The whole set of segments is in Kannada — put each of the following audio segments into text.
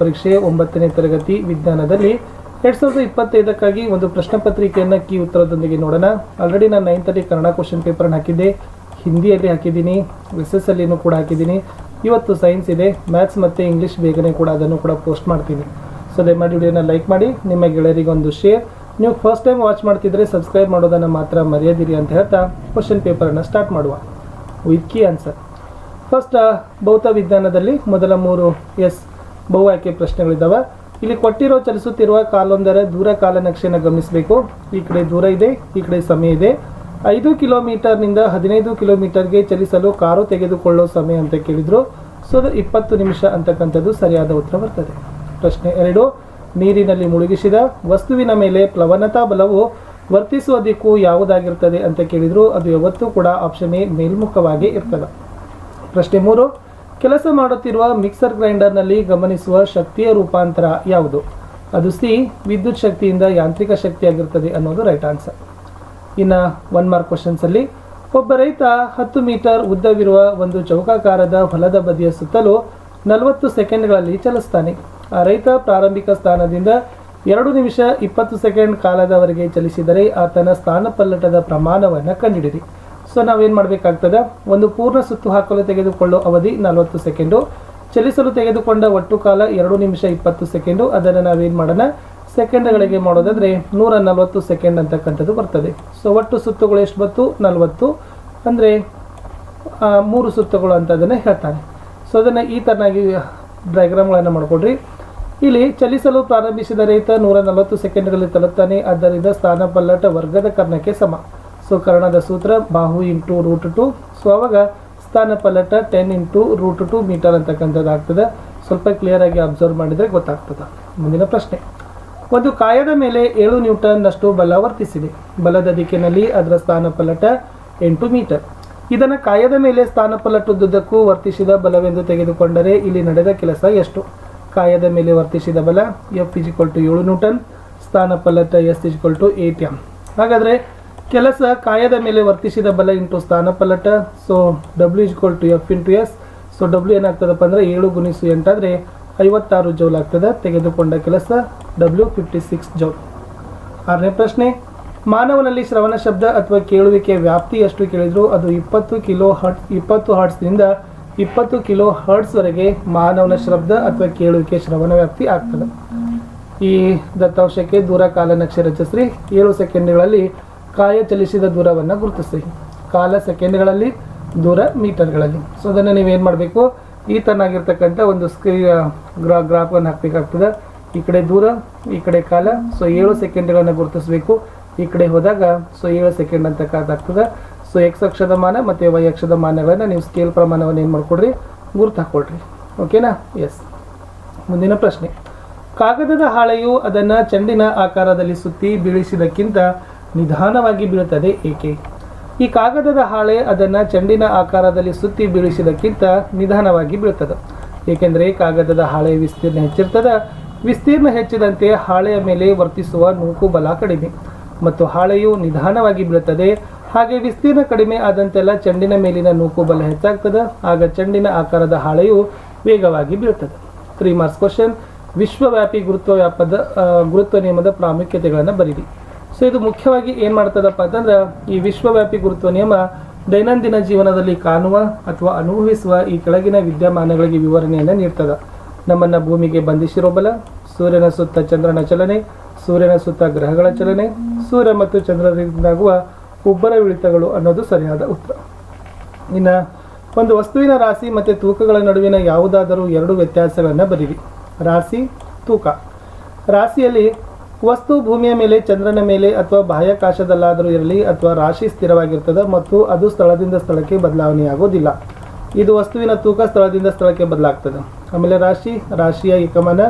ಪರೀಕ್ಷೆ ಒಂಬತ್ತನೇ ತರಗತಿ ವಿಜ್ಞಾನದಲ್ಲಿ ಎರಡ್ ಸಾವಿರದ ಇಪ್ಪತ್ತೈದಕ್ಕಾಗಿ ಒಂದು ಪ್ರಶ್ನೆ ಪತ್ರಿಕೆಯನ್ನು ಕೀ ಉತ್ತರದೊಂದಿಗೆ ನೋಡೋಣ. ಆಲ್ರೆಡಿ ನಾನು ನೈನ್ತಲ್ಲಿ ಕನ್ನಡ ಕ್ವಶನ್ ಪೇಪರ್ನ ಹಾಕಿದ್ದೆ. ಹಿಂದಿಯಲ್ಲಿ ಹಾಕಿದ್ದೀನಿ ಎಸ್ ಎಸ್ ಅಲ್ಲಿನೂ ಕೂಡ ಹಾಕಿದ್ದೀನಿ. ಇವತ್ತು ಸೈನ್ಸ್ ಇದೆ ಮ್ಯಾಥ್ಸ್ ಮತ್ತು ಇಂಗ್ಲೀಷ್ ಬೇಗನೆ ಕೂಡ ಅದನ್ನು ಕೂಡ ಪೋಸ್ಟ್ ಮಾಡ್ತೀನಿ. ಸೊ ದಯಮಾಡಿ ವಿಡಿಯೋನ ಲೈಕ್ ಮಾಡಿ, ನಿಮ್ಮ ಗೆಳೆಯರಿಗೆ ಒಂದು ಶೇರ್ ನೀವು ಫಸ್ಟ್ ಟೈಮ್ ವಾಚ್ ಮಾಡ್ತಿದ್ರೆ ಸಬ್ಸ್ಕ್ರೈಬ್ ಮಾಡೋದನ್ನು ಮಾತ್ರ ಮರೆಯದಿರಿ ಅಂತ ಹೇಳ್ತಾ ಕ್ವಶನ್ ಪೇಪರನ್ನು ಸ್ಟಾರ್ಟ್ ಮಾಡುವ. ವಿತ್ ಕೀ ಆನ್ಸರ್ ಫಸ್ಟ್ ಭೌತ ವಿಜ್ಞಾನದಲ್ಲಿ ಮೊದಲ ಮೂರು ಎಸ್ ಬಹು ಆಯ್ಕೆ ಪ್ರಶ್ನೆಗಳಿದ್ದಾವೆ ಇಲ್ಲಿ ಕೊಟ್ಟಿರೋ ಚಲಿಸುತ್ತಿರುವ ಕಾಲೊಂದರ ದೂರ ಕಾಲನಕ್ಷೆಯನ್ನು ಗಮನಿಸಬೇಕು. ಈ ಕಡೆ ದೂರ ಇದೆ, ಈ ಕಡೆ ಸಮಯ ಇದೆ. ಐದು ಕಿಲೋಮೀಟರ್ನಿಂದ ಹದಿನೈದು ಕಿಲೋಮೀಟರ್ಗೆ ಚಲಿಸಲು ಕಾರು ತೆಗೆದುಕೊಳ್ಳೋ ಸಮಯ ಅಂತ ಕೇಳಿದರು. ಸೊ, ಅದು ಇಪ್ಪತ್ತು ನಿಮಿಷ ಅಂತಕ್ಕಂಥದ್ದು ಸರಿಯಾದ ಉತ್ತರ ಬರ್ತದೆ. ಪ್ರಶ್ನೆ ಎರಡು, ನೀರಿನಲ್ಲಿ ಮುಳುಗಿಸಿದ ವಸ್ತುವಿನ ಮೇಲೆ ಪ್ಲವನತಾ ಬಲವು ವರ್ತಿಸುವ ದಿಕ್ಕು ಯಾವುದಾಗಿರ್ತದೆ ಅಂತ ಕೇಳಿದ್ರು. ಅದು ಯಾವತ್ತೂ ಕೂಡ ಆಪ್ಷನ್ ಎ ಮೇಲ್ಮುಖವಾಗಿ ಇರ್ತದೆ. ಪ್ರಶ್ನೆ ಮೂರು ಕೆಲಸ ಮಾಡುತ್ತಿರುವ ಮಿಕ್ಸರ್ ಗ್ರೈಂಡರ್ನಲ್ಲಿ ಗಮನಿಸುವ ಶಕ್ತಿಯ ರೂಪಾಂತರ ಯಾವುದು? ಅದು ಸಿ ವಿದ್ಯುತ್ ಶಕ್ತಿಯಿಂದ ಯಾಂತ್ರಿಕ ಶಕ್ತಿಯಾಗಿರುತ್ತದೆ ಅನ್ನೋದು ರೈಟ್ ಆನ್ಸರ್ ಇನ್ನು ಒನ್ ಮಾರ್ಕ್ ಕ್ವಶನ್ಸಲ್ಲಿ ಒಬ್ಬ ರೈತ ಹತ್ತು ಮೀಟರ್ ಉದ್ದವಿರುವ ಒಂದು ಚೌಕಾಕಾರದ ಹೊಲದ ಬದಿಯ ಸುತ್ತಲೂ ನಲವತ್ತು ಸೆಕೆಂಡ್ಗಳಲ್ಲಿ ಚಲಿಸ್ತಾನೆ. ಆ ರೈತ ಪ್ರಾರಂಭಿಕ ಸ್ಥಾನದಿಂದ ಎರಡು ನಿಮಿಷ ಇಪ್ಪತ್ತು ಸೆಕೆಂಡ್ ಕಾಲದವರೆಗೆ ಚಲಿಸಿದರೆ ಆತನ ಸ್ಥಾನಪಲ್ಲಟದ ಪ್ರಮಾಣವನ್ನು ಕಂಡುಹಿಡಿರಿ ಸೊ ನಾವೇನು ಮಾಡಬೇಕಾಗ್ತದೆ? ಒಂದು ಪೂರ್ಣ ಸುತ್ತು ಹಾಕಲು ತೆಗೆದುಕೊಳ್ಳೋ ಅವಧಿ ನಲವತ್ತು ಸೆಕೆಂಡು. ಚಲಿಸಲು ತೆಗೆದುಕೊಂಡ ಒಟ್ಟು ಕಾಲ ಎರಡು ನಿಮಿಷ ಇಪ್ಪತ್ತು ಸೆಕೆಂಡು. ಅದನ್ನು ನಾವೇನು ಮಾಡೋಣ? ಸೆಕೆಂಡ್ಗಳಿಗೆ ಮಾಡೋದಾದರೆ ನೂರ ನಲವತ್ತು ಸೆಕೆಂಡ್ ಅಂತಕ್ಕಂಥದ್ದು ಬರ್ತದೆ. ಸೊ ಒಟ್ಟು ಸುತ್ತುಗಳು ಎಷ್ಟು ಬತ್ತು ನಲವತ್ತು. ಅಂದರೆ ಮೂರು ಸುತ್ತುಗಳು ಅಂತ ಅದನ್ನು ಹೇಳ್ತಾನೆ ಸೊ ಅದನ್ನು ಈ ಥರನಾಗಿ ಡಯಾಗ್ರಾಮ್ಗಳನ್ನು ಮಾಡಿಕೊಡ್ರಿ. ಇಲ್ಲಿ ಚಲಿಸಲು ಪ್ರಾರಂಭಿಸಿದ ರೈತ ನೂರ ನಲವತ್ತು ಸೆಕೆಂಡ್ಗಳಲ್ಲಿ ತಲುಪ್ತಾನೆ. ಆದ್ದರಿಂದ ಸ್ಥಾನ ಪಲ್ಲಟ ವರ್ಗದ ಕರ್ಣಕ್ಕೆ ಸಮ. ಸೊ ಕರ್ಣದ ಸೂತ್ರ ಬಾಹು ಇಂಟು ರೂಟ್ ಟು. ಸೊ ಅವಾಗ ಸ್ಥಾನ ಪಲಟ ten into root two meter ಅಂತಕ್ಕಂಥದ್ದು ಆಗ್ತದೆ ಸ್ವಲ್ಪ ಕ್ಲಿಯರ್ ಆಗಿ ಅಬ್ಸರ್ವ್ ಮಾಡಿದರೆ ಗೊತ್ತಾಗ್ತದೆ. ಮುಂದಿನ ಪ್ರಶ್ನೆ. ಒಂದು ಕಾಯದ ಮೇಲೆ ಏಳು ನ್ಯೂಟನ್ನಷ್ಟು ಬಲ ವರ್ತಿಸಿದೆ. ಬಲದ ದಿಕ್ಕಿನಲ್ಲಿ ಅದರ ಸ್ಥಾನಪಲಟ ಎಂಟು ಮೀಟರ್. ಇದನ್ನು ಕಾಯದ ಮೇಲೆ ಸ್ಥಾನಪಲ್ಲಟುದ್ದುದ್ದಕ್ಕೂ ವರ್ತಿಸಿದ ಬಲವೆಂದು ತೆಗೆದುಕೊಂಡರೆ ಇಲ್ಲಿ ನಡೆದ ಕೆಲಸ ಎಷ್ಟು? ಕಾಯದ ಮೇಲೆ ವರ್ತಿಸಿದ ಬಲ ಎಫ್ ಇಜಿಕ್ವಲ್ ಟು ಏಳು newton ಸ್ಥಾನಪಲ್ಲಟ S is equal to eight M ಹಾಗಾದರೆ ಕೆಲಸ ಕಾಯದ ಮೇಲೆ ವರ್ತಿಸಿದ ಬಲ into ಸ್ಥಾನಪಲ್ಲಟ so W is equal to F into S so W ಏನಾಗ್ತದಪ್ಪ ಅಂದರೆ ಏಳು ಗುಣಿಸು ಎಂಟಾದರೆ ಐವತ್ತಾರು ಜೌಲ್ ಆಗ್ತದೆ. ತೆಗೆದುಕೊಂಡ ಕೆಲಸ ಡಬ್ಲ್ಯೂ ಫಿಫ್ಟಿ ಸಿಕ್ಸ್ ಜೌಲ್. ಆರನೇ ಪ್ರಶ್ನೆ, ಮಾನವನಲ್ಲಿ ಶ್ರವಣ ಶಬ್ದ ಅಥವಾ ಕೇಳುವಿಕೆ ವ್ಯಾಪ್ತಿ ಎಷ್ಟು ಕೇಳಿದ್ರು? ಅದು ಇಪ್ಪತ್ತು ಕಿಲೋ ಹರ್ಟ್ಸ್, ಇಪ್ಪತ್ತು ಹರ್ಟ್ಸ್ನಿಂದ ಇಪ್ಪತ್ತು ಕಿಲೋ ಹರ್ಟ್ಸ್ವರೆಗೆ ಮಾನವನ ಶಬ್ದ ಅಥವಾ ಕೇಳುವಿಕೆ ಶ್ರವಣ ವ್ಯಾಪ್ತಿ ಆಗ್ತದೆ. ಈ ದತ್ತಾಂಶಕ್ಕೆ ದೂರ ಕಾಲನಕ್ಷೆ ರಚಿಸ್ರಿ. ಏಳು ಸೆಕೆಂಡ್ಗಳಲ್ಲಿ ಕಾಯ ಚಲಿಸಿದ ದೂರವನ್ನು ಗುರುತಿಸಿ. ಕಾಲ ಸೆಕೆಂಡ್ಗಳಲ್ಲಿ ದೂರ ಮೀಟರ್ಗಳಲ್ಲಿ. ಸೊ ಅದನ್ನು ನೀವೇನು ಮಾಡಬೇಕು? ಈ ಥರನಾಗಿರ್ತಕ್ಕಂಥ ಒಂದು ಸ್ಕ್ರೀ ಗ್ರಾ ಗ್ರಾಫನ್ನು ಹಾಕಬೇಕಾಗ್ತದೆ. ಈ ಕಡೆ ದೂರ, ಈ ಕಡೆ ಕಾಲ. ಸೊ ಏಳು ಸೆಕೆಂಡ್ಗಳನ್ನು ಗುರುತಿಸಬೇಕು. ಈ ಕಡೆ ಹೋದಾಗ ಸೊ ಏಳು ಸೆಕೆಂಡ್ ಅಂತ ಕಾದಾಗ್ತದೆ. ಸೊ ಎಕ್ಸ್ ಅಕ್ಷದ ಮಾನ ಮತ್ತು ವೈ ಅಕ್ಷದ ಮಾನಗಳನ್ನು ನೀವು ಸ್ಕೇಲ್ ಪ್ರಮಾಣವನ್ನು ಏನು ಮಾಡಿಕೊಡ್ರಿ? ಗುರುತು ಹಾಕ್ಕೊಳ್ರಿ ಓಕೆನಾ? ಎಸ್ ಮುಂದಿನ ಪ್ರಶ್ನೆ. ಕಾಗದದ ಹಾಳೆಯು ಅದನ್ನು ಚೆಂಡಿನ ಆಕಾರದಲ್ಲಿ ಸುತ್ತಿ ಬೀಳಿಸಿದಕ್ಕಿಂತ ನಿಧಾನವಾಗಿ ಬೀಳುತ್ತದೆ ಏಕೆ? ಈ ಕಾಗದದ ಹಾಳೆ ಅದನ್ನು ಚೆಂಡಿನ ಆಕಾರದಲ್ಲಿ ಸುತ್ತಿ ಬೀಳಿಸಿದಕ್ಕಿಂತ ನಿಧಾನವಾಗಿ ಬೀಳ್ತದೆ ಏಕೆಂದರೆ ಕಾಗದದ ಹಾಳೆ ವಿಸ್ತೀರ್ಣ ಹೆಚ್ಚಿರ್ತದೆ, ವಿಸ್ತೀರ್ಣ ಹೆಚ್ಚಿದಂತೆ ಹಾಳೆಯ ಮೇಲೆ ವರ್ತಿಸುವ ನೂಕು ಬಲ ಕಡಿಮೆ. ಮತ್ತು ಹಾಳೆಯು ನಿಧಾನವಾಗಿ ಬೀಳುತ್ತದೆ, ಹಾಗೆ ವಿಸ್ತೀರ್ಣ ಕಡಿಮೆ ಆದಂತೆಲ್ಲ ಚೆಂಡಿನ ಮೇಲಿನ ನೂಕು ಬಲ ಹೆಚ್ಚಾಗ್ತದೆ, ಆಗ ಚೆಂಡಿನ ಆಕಾರದ ಹಾಳೆಯು ವೇಗವಾಗಿ ಬೀಳ್ತದೆ ತ್ರೀ ಮಾರ್ಕ್ಸ್ ಕ್ವಶನ್ ವಿಶ್ವವ್ಯಾಪಿ ಗುರುತ್ವ ವ್ಯಾಪದ ಗುರುತ್ವ ನಿಯಮದ ಪ್ರಾಮುಖ್ಯತೆಗಳನ್ನು ಬರೀರಿ. ಸೊ ಇದು ಮುಖ್ಯವಾಗಿ ಏನು ಮಾಡ್ತದಪ್ಪ ಅಂತಂದ್ರೆ, ಈ ವಿಶ್ವವ್ಯಾಪಿ ಗುರುತ್ವ ನಿಯಮ ದೈನಂದಿನ ಜೀವನದಲ್ಲಿ ಕಾಣುವ ಅಥವಾ ಅನುಭವಿಸುವ ಈ ಕೆಳಗಿನ ವಿದ್ಯಮಾನಗಳಿಗೆ ವಿವರಣೆಯನ್ನು ನೀಡ್ತದೆ. ನಮ್ಮನ್ನು ಭೂಮಿಗೆ ಬಂಧಿಸಿರೋ ಬಲ ಸೂರ್ಯನ ಸುತ್ತ ಚಂದ್ರನ ಚಲನೆ, ಸೂರ್ಯನ ಸುತ್ತ ಗ್ರಹಗಳ ಚಲನೆ, ಸೂರ್ಯ ಮತ್ತು ಚಂದ್ರರಿಂದಾಗುವ ಉಬ್ಬರ ಇಳಿತಗಳು ಅನ್ನೋದು ಸರಿಯಾದ ಉತ್ತರ. ಇನ್ನು ಒಂದು ವಸ್ತುವಿನ ರಾಶಿ ಮತ್ತು ತೂಕಗಳ ನಡುವಿನ ಯಾವುದಾದರೂ ಎರಡು ವ್ಯತ್ಯಾಸಗಳನ್ನು ಬರೀರಿ. ರಾಶಿ, ತೂಕ. ರಾಶಿಯಲ್ಲಿ ವಸ್ತು ಭೂಮಿಯ ಮೇಲೆ, ಚಂದ್ರನ ಮೇಲೆ ಅಥವಾ ಬಾಹ್ಯಾಕಾಶದಲ್ಲಾದರೂ ಇರಲಿ ಅಥವಾ ರಾಶಿ ಸ್ಥಿರವಾಗಿರ್ತದೆ ಮತ್ತು ಅದು ಸ್ಥಳದಿಂದ ಸ್ಥಳಕ್ಕೆ ಬದಲಾವಣೆಯಾಗುವುದಿಲ್ಲ ಇದು ವಸ್ತುವಿನ ತೂಕ ಸ್ಥಳದಿಂದ ಸ್ಥಳಕ್ಕೆ ಬದಲಾಗ್ತದೆ. ಆಮೇಲೆ ರಾಶಿ, ರಾಶಿಯ ಏಕಮಾನ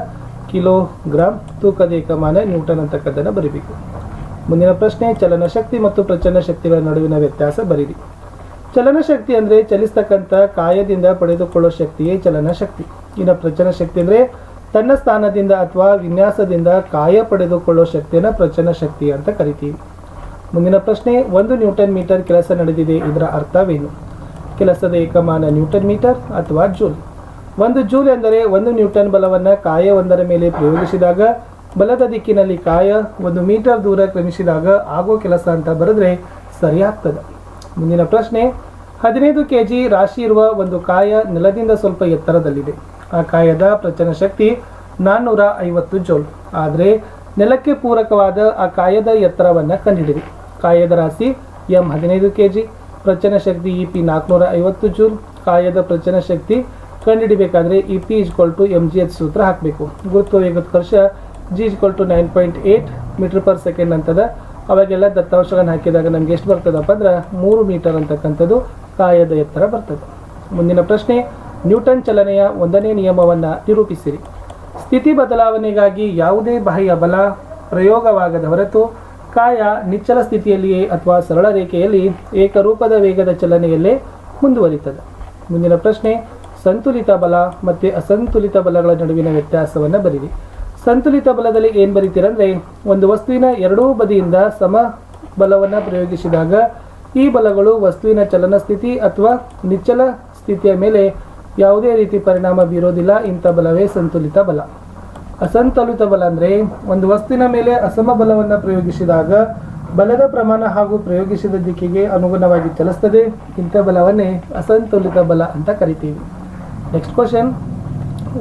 ಕಿಲೋಗ್ರಾಮ್ ತೂಕದ ಏಕಮಾನ ನ್ಯೂಟನ್ ಅಂತಕ್ಕದ್ದನ್ನು ಬರೀಬೇಕು. ಮುಂದಿನ ಪ್ರಶ್ನೆ, ಚಲನ ಶಕ್ತಿ ಮತ್ತು ಪ್ರಚಂಡ ಶಕ್ತಿಗಳ ನಡುವಿನ ವ್ಯತ್ಯಾಸ ಬರೀರಿ. ಚಲನಶಕ್ತಿ ಅಂದರೆ ಚಲಿಸ್ತಕ್ಕಂಥ ಕಾಯದಿಂದ ಪಡೆದುಕೊಳ್ಳೋ ಶಕ್ತಿಯೇ ಚಲನಶಕ್ತಿ ಇನ್ನು ಪ್ರಚಲನ ಶಕ್ತಿ ಅಂದರೆ ತನ್ನ ಸ್ಥಾನದಿಂದ ಅಥವಾ ವಿನ್ಯಾಸದಿಂದ ಕಾಯ ಪಡೆದುಕೊಳ್ಳೋ ಶಕ್ತಿಯನ್ನು ಪ್ರಚನ ಶಕ್ತಿ ಅಂತ ಕರಿತೀವಿ. ಮುಂದಿನ ಪ್ರಶ್ನೆ, ಒಂದು ನ್ಯೂಟನ್ ಮೀಟರ್ ಕೆಲಸ ನಡೆದಿದೆ ಇದರ ಅರ್ಥವೇನು? ಕೆಲಸದ ಏಕಮಾನ ನ್ಯೂಟನ್ ಮೀಟರ್ ಅಥವಾ ಜೂಲ್? ಒಂದು ಜೂಲ್ ಎಂದರೆ ಒಂದು ನ್ಯೂಟನ್ ಬಲವನ್ನು ಒಂದರ ಮೇಲೆ ಪ್ರಯೋಗಿಸಿದಾಗ, ಬಲದ ದಿಕ್ಕಿನಲ್ಲಿ ಕಾಯ ಒಂದು ಮೀಟರ್ ದೂರ ಕ್ರಮಿಸಿದಾಗ ಆಗೋ ಕೆಲಸ ಅಂತ ಬರೆದ್ರೆ ಸರಿಯಾಗ್ತದೆ. ಮುಂದಿನ ಪ್ರಶ್ನೆ, ಹದಿನೈದು ಕೆ ಜಿ ರಾಶಿ ಇರುವ ಒಂದು ಕಾಯ ನೆಲದಿಂದ ಸ್ವಲ್ಪ ಎತ್ತರದಲ್ಲಿದೆ. ಆ ಕಾಯದ ಪ್ರಚನ ಶಕ್ತಿ ನಾನ್ನೂರ ಐವತ್ತು ಜೋಲ್. ಆದರೆ ನೆಲಕ್ಕೆ ಪೂರಕವಾದ ಆ ಕಾಯದ ಎತ್ತರವನ್ನು ಕಂಡುಹಿಡಿರಿ ಕಾಯದ ರಾಶಿ ಎಂ ಹದಿನೈದು ಕೆ ಜಿ ಪ್ರಚನ ಶಕ್ತಿ ಇ ಪಿ ನಾಲ್ಕುನೂರ ಐವತ್ತು ಜೂಲ್. ಕಾಯದ ಪ್ರಚನ ಶಕ್ತಿ ಕಂಡುಹಿಡಿಬೇಕಾದ್ರೆ E P is equal to M G H ಸೂತ್ರ ಹಾಕಬೇಕು. ಗುರುತ್ವ ವೇಗೋತ್ಕರ್ಷ G is equal to nine point eight meter per second ಅಂತದ. ಅವಾಗೆಲ್ಲ ದತ್ತಾಂಶಗಳನ್ನು ಹಾಕಿದಾಗ ನಮ್ಗೆ ಎಷ್ಟು ಬರ್ತದಪ್ಪ ಅಂದ್ರೆ ಮೂರು ಮೀಟರ್ ಅಂತಕ್ಕಂಥದ್ದು ಕಾಯದ ಎತ್ತರ ಬರ್ತದೆ. ಮುಂದಿನ ಪ್ರಶ್ನೆ ನ್ಯೂಟನ್ ಚಲನೆಯ ಒಂದನೇ ನಿಯಮವನ್ನು ನಿರೂಪಿಸಿರಿ. ಸ್ಥಿತಿ ಬದಲಾವಣೆಗಾಗಿ ಯಾವುದೇ ಬಾಹ್ಯ ಬಲ ಪ್ರಯೋಗವಾಗದ ಹೊರತು ಕಾಯ ನಿಚ್ಚಲ ಸ್ಥಿತಿಯಲ್ಲಿಯೇ ಅಥವಾ ಸರಳ ರೇಖೆಯಲ್ಲಿ ಏಕರೂಪದ ವೇಗದ ಚಲನೆಯಲ್ಲೇ ಮುಂದುವರಿತದೆ. ಮುಂದಿನ ಪ್ರಶ್ನೆ, ಸಂತುಲಿತ ಬಲ ಮತ್ತು ಅಸಂತುಲಿತ ಬಲಗಳ ನಡುವಿನ ವ್ಯತ್ಯಾಸವನ್ನು ಬರೀರಿ ಸಂತುಲಿತ ಬಲದಲ್ಲಿ ಏನು ಬರೀತೀರಂದರೆ, ಒಂದು ವಸ್ತುವಿನ ಎರಡೂ ಬದಿಯಿಂದ ಸಮ ಬಲವನ್ನು ಪ್ರಯೋಗಿಸಿದಾಗ ಈ ಬಲಗಳು ವಸ್ತುವಿನ ಚಲನ ಸ್ಥಿತಿ ಅಥವಾ ನಿಚ್ಚಲ ಸ್ಥಿತಿಯ ಮೇಲೆ ಯಾವುದೇ ರೀತಿ ಪರಿಣಾಮ ಬೀರೋದಿಲ್ಲ, ಇಂಥ ಬಲವೇ ಸಂತುಲಿತ ಬಲ. ಅಸಂತುಲಿತ ಬಲ ಅಂದರೆ ಒಂದು ವಸ್ತುವಿನ ಮೇಲೆ ಅಸಮ ಬಲವನ್ನು ಪ್ರಯೋಗಿಸಿದಾಗ ಬಲದ ಪ್ರಮಾಣ ಹಾಗೂ ಪ್ರಯೋಗಿಸಿದ ದಿಕ್ಕಿಗೆ ಅನುಗುಣವಾಗಿ ಚಲಿಸ್ತದೆ. ಇಂಥ ಬಲವನ್ನೇ ಅಸಂತುಲಿತ ಬಲ ಅಂತ ಕರಿತೀವಿ. ನೆಕ್ಸ್ಟ್ ಕ್ವಶನ್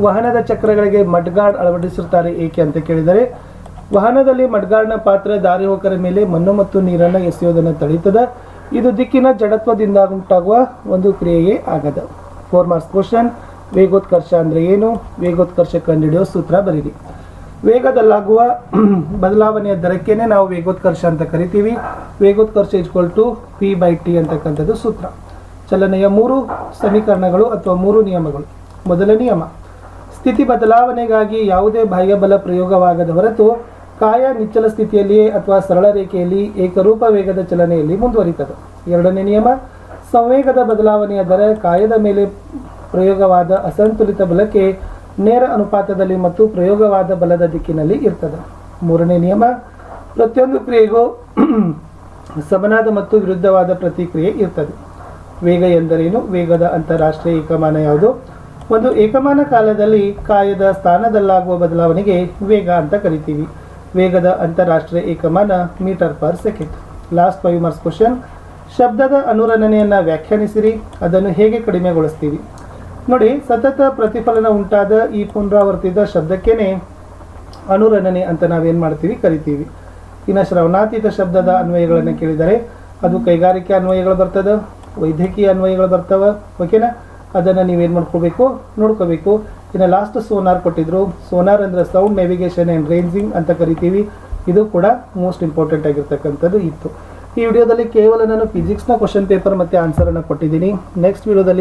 ವಾಹನದ ಚಕ್ರಗಳಿಗೆ ಮಡ್ಗಾರ್ಡ್ ಅಳವಡಿಸಿರ್ತಾರೆ ಏಕೆ ಅಂತ ಕೇಳಿದರೆ, ವಾಹನದಲ್ಲಿ ಮಡ್ಗಾರ್ಡ್ನ ಪಾತ್ರ ದಾರಿ ಹೋಕರ ಮೇಲೆ ಮಣ್ಣು ಮತ್ತು ನೀರನ್ನು ಎಸೆಯೋದನ್ನು ತಡೆಯುತ್ತದೆ ಇದು ದಿಕ್ಕಿನ ಜಡತ್ವದಿಂದ ಉಂಟಾಗುವ ಒಂದು ಕ್ರಿಯೆಯೇ ಆಗದ. ಫೋರ್ ಮಾರ್ಕ್ಸ್ ಕ್ವಶನ್ ವೇಗೋತ್ಕರ್ಷ ಅಂದರೆ ಏನು? ವೇಗೋತ್ಕರ್ಷ ಕಂಡುಹಿಡಿಯೋ ಸೂತ್ರ ಬರೀರಿ. ವೇಗದಲ್ಲಾಗುವ ಬದಲಾವಣೆಯ ದರಕ್ಕೇನೆ ನಾವು ವೇಗೋತ್ಕರ್ಷ ಅಂತ ಕರಿತೀವಿ. ವೇಗೋತ್ಕರ್ಷ is equal to P by T ಅಂತಕ್ಕಂಥದ್ದು ಸೂತ್ರ. ಚಲನೆಯ ಮೂರು ಸಮೀಕರಣಗಳು ಅಥವಾ ಮೂರು ನಿಯಮಗಳು. ಮೊದಲ ನಿಯಮ. ಸ್ಥಿತಿ ಬದಲಾವಣೆಗಾಗಿ ಯಾವುದೇ ಬಾಹ್ಯ ಬಲ ಪ್ರಯೋಗವಾಗದ ಹೊರತು ಕಾಯ ನಿಚ್ಚಲ ಸ್ಥಿತಿಯಲ್ಲಿಯೇ ಅಥವಾ ಸರಳ ರೇಖೆಯಲ್ಲಿ ಏಕರೂಪ ವೇಗದ ಚಲನೆಯಲ್ಲಿ ಮುಂದುವರಿತದೆ. ಎರಡನೇ ನಿಯಮ. ಸಂವೇಗದ ಬದಲಾವಣೆಯ ದರ ಕಾಯದ ಮೇಲೆ ಪ್ರಯೋಗವಾದ ಅಸಂತುಲಿತ ಬಲಕ್ಕೆ ನೇರ ಅನುಪಾತದಲ್ಲಿ ಮತ್ತು ಪ್ರಯೋಗವಾದ ಬಲದ ದಿಕ್ಕಿನಲ್ಲಿ ಇರ್ತದೆ. ಮೂರನೇ ನಿಯಮ, ಪ್ರತಿಯೊಂದು ಕ್ರಿಯೆಗೂ ಸಮನಾದ ಮತ್ತು ವಿರುದ್ಧವಾದ ಪ್ರತಿಕ್ರಿಯೆ ಇರ್ತದೆ. ವೇಗ ಎಂದರೇನು? ವೇಗದ ಅಂತಾರಾಷ್ಟ್ರೀಯ ಏಕಮಾನ ಯಾವುದು? ಒಂದು ಏಕಮಾನ ಕಾಲದಲ್ಲಿ ಕಾಯದ ಸ್ಥಾನದಲ್ಲಾಗುವ ಬದಲಾವಣೆಗೆ ವೇಗ ಅಂತ ಕರಿತೀವಿ. ವೇಗದ ಅಂತಾರಾಷ್ಟ್ರೀಯ ಏಕಮಾನ meter per second. Last five marks question ಶಬ್ದದ ಅನುರಣನೆಯನ್ನು ವ್ಯಾಖ್ಯಾನಿಸಿರಿ, ಅದನ್ನು ಹೇಗೆ ಕಡಿಮೆಗೊಳಿಸ್ತೀವಿ ನೋಡಿ, ಸತತ ಪ್ರತಿಫಲನ ಉಂಟಾದ ಈ ಪುನರಾವರ್ತಿತ ಶಬ್ದಕ್ಕೇನೆ ಅನುರಣನೆ ಅಂತ ನಾವೇನು ಮಾಡ್ತೀವಿ ಕರಿತೀವಿ. ಇನ್ನು ಶ್ರವಣಾತೀತ ಶಬ್ದದ ಅನ್ವಯಗಳನ್ನು ಕೇಳಿದರೆ, ಅದು ಕೈಗಾರಿಕೆ ಅನ್ವಯಗಳು ಬರ್ತದೆ, ವೈದ್ಯಕೀಯ ಅನ್ವಯಗಳು ಬರ್ತವೆ, ಓಕೆನಾ? ಅದನ್ನು ನೀವೇನು ಮಾಡ್ಕೋಬೇಕು ನೋಡ್ಕೋಬೇಕು ಇನ್ನು ಲಾಸ್ಟ್ ಸೋನಾರ್ ಕೊಟ್ಟಿದ್ರು. ಸೋನಾರ್ ಅಂದರೆ ಸೌಂಡ್ ನೆವಿಗೇಷನ್ ಆ್ಯಂಡ್ ರೇಂಜಿಂಗ್ ಅಂತ ಕರಿತೀವಿ. ಇದು ಕೂಡ ಮೋಸ್ಟ್ ಇಂಪಾರ್ಟೆಂಟ್ ಆಗಿರ್ತಕ್ಕಂಥದ್ದು ಇತ್ತು. ಈ ವಿಡಿಯೋದಲ್ಲಿ ಕೇವಲ ನಾನು ಫಿಸಿಕ್ಸ್ನ ಕ್ವಶನ್ ಪೇಪರ್ ಮತ್ತು ಆನ್ಸರನ್ನು ಕೊಟ್ಟಿದ್ದೀನಿ. ನೆಕ್ಸ್ಟ್ ವಿಡಿಯೋದಲ್ಲಿ